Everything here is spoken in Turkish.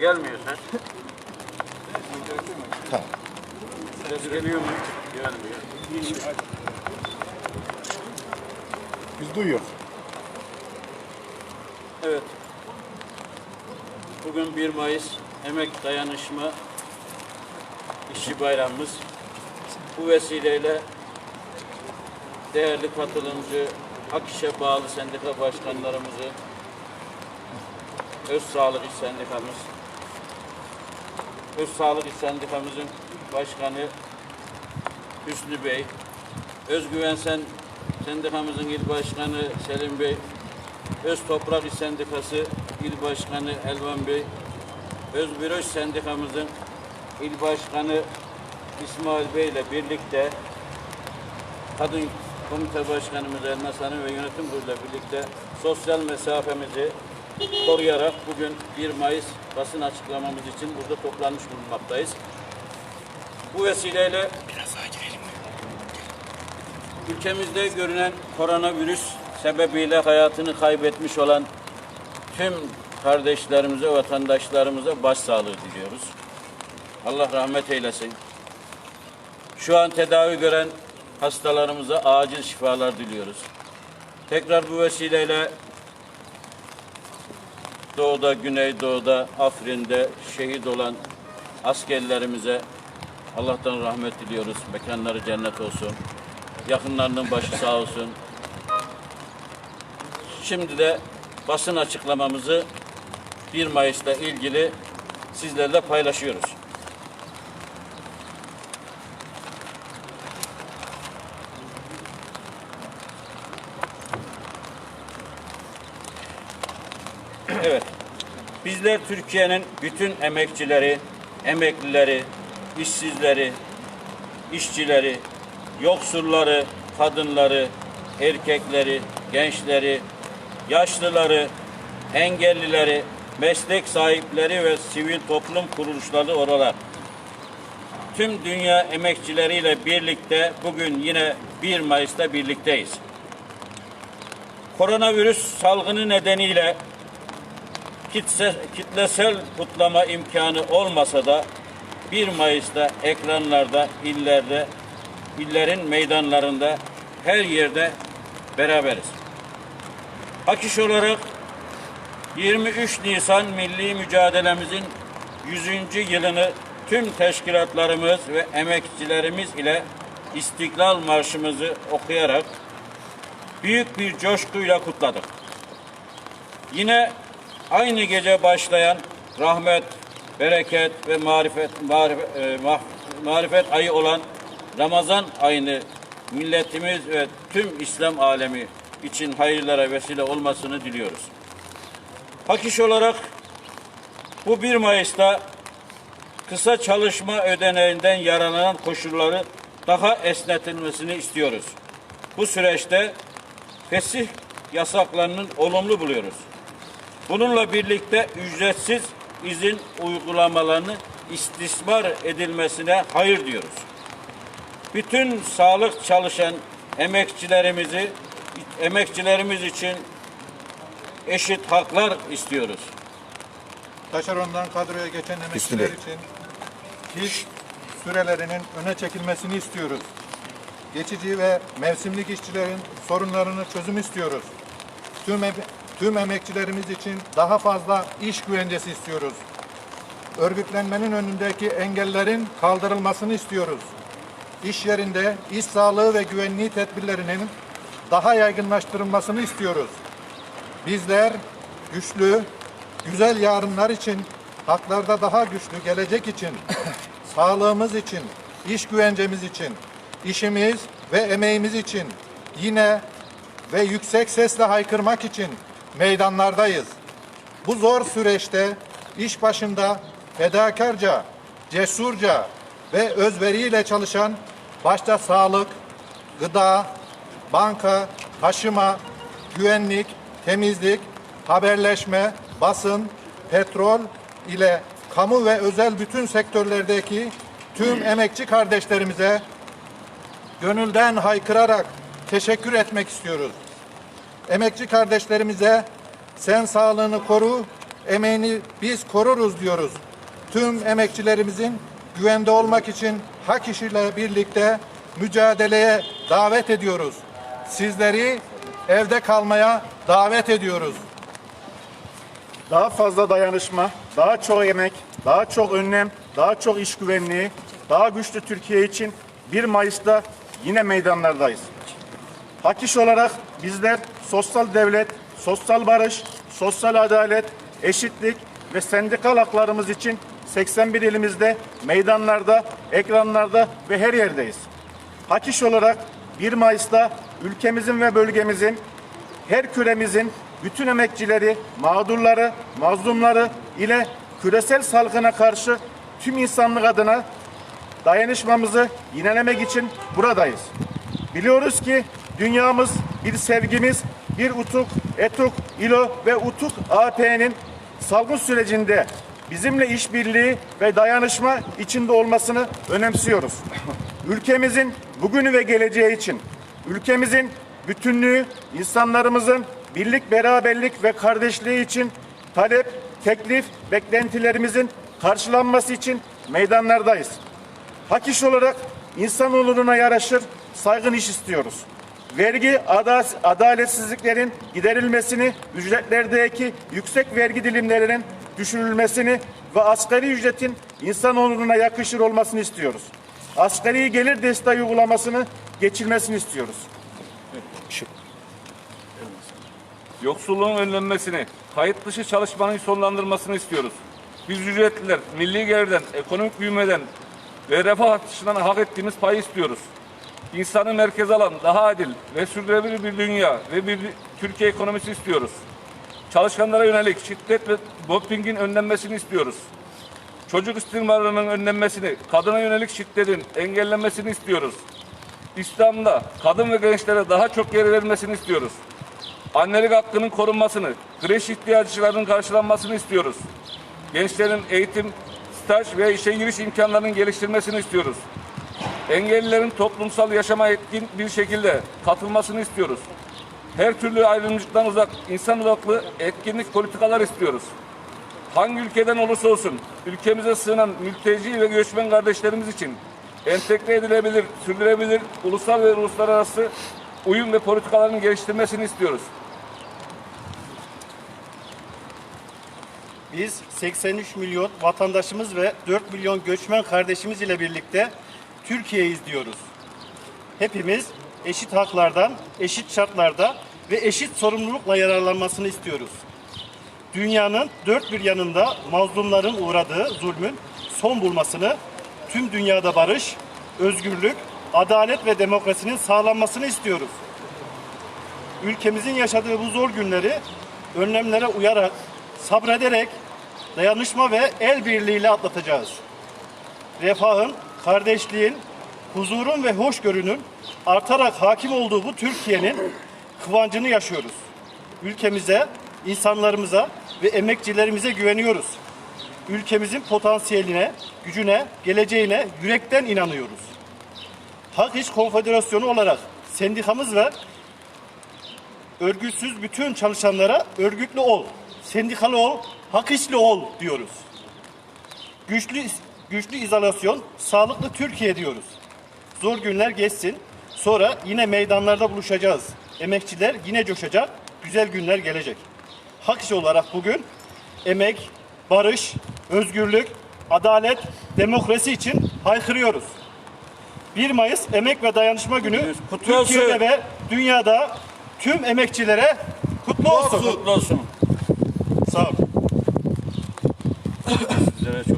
Gelmiyor sen. Tamam. Ses geliyor mu? Gelmiyor. Biz duyuyoruz. Evet. Bugün 1 Mayıs Emek Dayanışma İşçi Bayramımız. Bu vesileyle değerli katılımcı Akiş'e bağlı sendika başkanlarımızı, Öz Sağlık İş Sendikamız, Öz Sağlık İş Sendikamızın başkanı Hüsnü Bey, Özgüven Sen Sendikamızın il başkanı Selim Bey, Öz Toprak İş Sendikası İl Başkanı Elvan Bey, Öz Büroş Sendikamızın İl Başkanı İsmail Bey ile birlikte Kadın Komite Başkanımız Elmas Hanım ve yönetim kuruluyla birlikte sosyal mesafemizi koruyarak bugün 1 Mayıs basın açıklamamız için burada toplanmış bulunmaktayız. Bu vesileyle ülkemizde görünen koronavirüs sebebiyle hayatını kaybetmiş olan tüm kardeşlerimize, vatandaşlarımıza başsağlığı diliyoruz. Allah rahmet eylesin. Şu an tedavi gören hastalarımıza acil şifalar diliyoruz. Tekrar bu vesileyle Doğuda, Güneydoğu'da, Afrin'de şehit olan askerlerimize Allah'tan rahmet diliyoruz. Mekanları cennet olsun. Yakınlarının başı sağ olsun. Şimdi de basın açıklamamızı 1 Mayıs'ta ilgili sizlerle paylaşıyoruz. Evet. Bizler Türkiye'nin bütün emekçileri, emeklileri, işsizleri, işçileri, yoksulları, kadınları, erkekleri, gençleri, yaşlıları, engellileri, meslek sahipleri ve sivil toplum kuruluşları oralar. Tüm dünya emekçileriyle birlikte bugün yine 1 Mayıs'ta birlikteyiz. Koronavirüs salgını nedeniyle kitlesel kutlama imkanı olmasa da 1 Mayıs'ta ekranlarda, illerde, illerin meydanlarında her yerde beraberiz. Hakiş olarak 23 Nisan milli mücadelemizin 100. yılını tüm teşkilatlarımız ve emekçilerimiz ile İstiklal Marşımızı okuyarak büyük bir coşkuyla kutladık. Yine aynı gece başlayan rahmet, bereket ve marifet, marifet, marifet ayı olan Ramazan ayını milletimiz ve tüm İslam alemi için hayırlara vesile olmasını diliyoruz. Hakiş olarak bu 1 Mayıs'ta kısa çalışma ödeneğinden yararlanan koşulları daha esnetilmesini istiyoruz. Bu süreçte fesih yasaklarının olumlu buluyoruz. Bununla birlikte ücretsiz izin uygulamalarını istismar edilmesine hayır diyoruz. Bütün sağlık çalışan emekçilerimizi emekçilerimiz için eşit haklar istiyoruz. Taşerondan kadroya geçen emekçiler için iş sürelerinin öne çekilmesini istiyoruz. Geçici ve mevsimlik işçilerin sorunlarını çözüm istiyoruz. Tüm, tüm emekçilerimiz için daha fazla iş güvencesi istiyoruz. Örgütlenmenin önündeki engellerin kaldırılmasını istiyoruz. İş yerinde iş sağlığı ve güvenliği tedbirlerinin daha yaygınlaştırılmasını istiyoruz. Bizler güçlü, güzel yarınlar için, haklarda daha güçlü gelecek için, sağlığımız için, iş güvencemiz için, işimiz ve emeğimiz için yine ve yüksek sesle haykırmak için meydanlardayız. Bu zor süreçte iş başında fedakarca, cesurca ve özveriyle çalışan başta sağlık, gıda, banka, taşıma, güvenlik, temizlik, haberleşme, basın, petrol ile kamu ve özel bütün sektörlerdeki tüm emekçi kardeşlerimize gönülden haykırarak teşekkür etmek istiyoruz. Emekçi kardeşlerimize sen sağlığını koru, emeğini biz koruruz diyoruz. Tüm emekçilerimizin güvende olmak için hak işiyle birlikte mücadeleye davet ediyoruz. Sizleri evde kalmaya davet ediyoruz. Daha fazla dayanışma, daha çok emek, daha çok önlem, daha çok iş güvenliği, daha güçlü Türkiye için 1 Mayıs'ta yine meydanlardayız. Hak iş olarak bizler sosyal devlet, sosyal barış, sosyal adalet, eşitlik ve sendikal haklarımız için 81 ilimizde, meydanlarda, ekranlarda ve her yerdeyiz. Hak olarak 1 Mayıs'ta ülkemizin ve bölgemizin her küremizin bütün emekçileri, mağdurları, mazlumları ile küresel salgına karşı tüm insanlık adına dayanışmamızı yinelemek için buradayız. Biliyoruz ki dünyamız bir sevgimiz, bir utuk, etuk, ilo ve utuk AP'nin salgın sürecinde bizimle işbirliği ve dayanışma içinde olmasını önemsiyoruz. Ülkemizin bugünü ve geleceği için, ülkemizin bütünlüğü, insanlarımızın birlik, beraberlik ve kardeşliği için talep, teklif, beklentilerimizin karşılanması için meydanlardayız. Hak iş olarak insanoğluna yaraşır saygın iş istiyoruz. Vergi ada- adaletsizliklerin giderilmesini, ücretlerdeki yüksek vergi dilimlerinin düşürülmesini ve asgari ücretin insanoğluna yakışır olmasını istiyoruz. Asgari gelir desteği uygulamasını geçilmesini istiyoruz. Yoksulluğun önlenmesini, kayıt dışı çalışmanın sonlandırmasını istiyoruz. Biz ücretliler milli gelirden, ekonomik büyümeden ve refah artışından hak ettiğimiz payı istiyoruz. İnsanı merkeze alan daha adil ve sürdürülebilir bir dünya ve bir Türkiye ekonomisi istiyoruz. Çalışanlara yönelik şiddet ve dopingin önlenmesini istiyoruz. Çocuk istismarının önlenmesini, kadına yönelik şiddetin engellenmesini istiyoruz. İslam'da kadın ve gençlere daha çok yer verilmesini istiyoruz. Annelik hakkının korunmasını, kreş ihtiyaçlarının karşılanmasını istiyoruz. Gençlerin eğitim, staj ve işe giriş imkanlarının geliştirilmesini istiyoruz. Engellilerin toplumsal yaşama etkin bir şekilde katılmasını istiyoruz. Her türlü ayrımcılıktan uzak, insan odaklı etkinlik politikalar istiyoruz. Hangi ülkeden olursa olsun ülkemize sığınan mülteci ve göçmen kardeşlerimiz için entegre edilebilir, sürdürülebilir ulusal ve uluslararası uyum ve politikaların geliştirmesini istiyoruz. Biz 83 milyon vatandaşımız ve 4 milyon göçmen kardeşimiz ile birlikte Türkiye'yiz diyoruz. Hepimiz eşit haklardan, eşit şartlarda ve eşit sorumlulukla yararlanmasını istiyoruz. Dünyanın dört bir yanında mazlumların uğradığı zulmün son bulmasını, tüm dünyada barış, özgürlük, adalet ve demokrasinin sağlanmasını istiyoruz. Ülkemizin yaşadığı bu zor günleri önlemlere uyarak, sabrederek, dayanışma ve el birliğiyle atlatacağız. Refahın, kardeşliğin, huzurun ve hoşgörünün artarak hakim olduğu bu Türkiye'nin kıvancını yaşıyoruz. Ülkemize, insanlarımıza ve emekçilerimize güveniyoruz. Ülkemizin potansiyeline, gücüne, geleceğine yürekten inanıyoruz. Hak İş Konfederasyonu olarak sendikamız ve örgütsüz bütün çalışanlara örgütlü ol, sendikalı ol, hak işli ol diyoruz. Güçlü güçlü izolasyon, sağlıklı Türkiye diyoruz. Zor günler geçsin. Sonra yine meydanlarda buluşacağız. Emekçiler yine coşacak. Güzel günler gelecek. Hak işi olarak bugün emek, barış, özgürlük, adalet, demokrasi için haykırıyoruz. 1 Mayıs Emek ve Dayanışma Günü Kutlu olsun. Türkiye'de ve dünyada tüm emekçilere kutlu olsun. Kutlu olsun. Sağ olun. Sizlere çok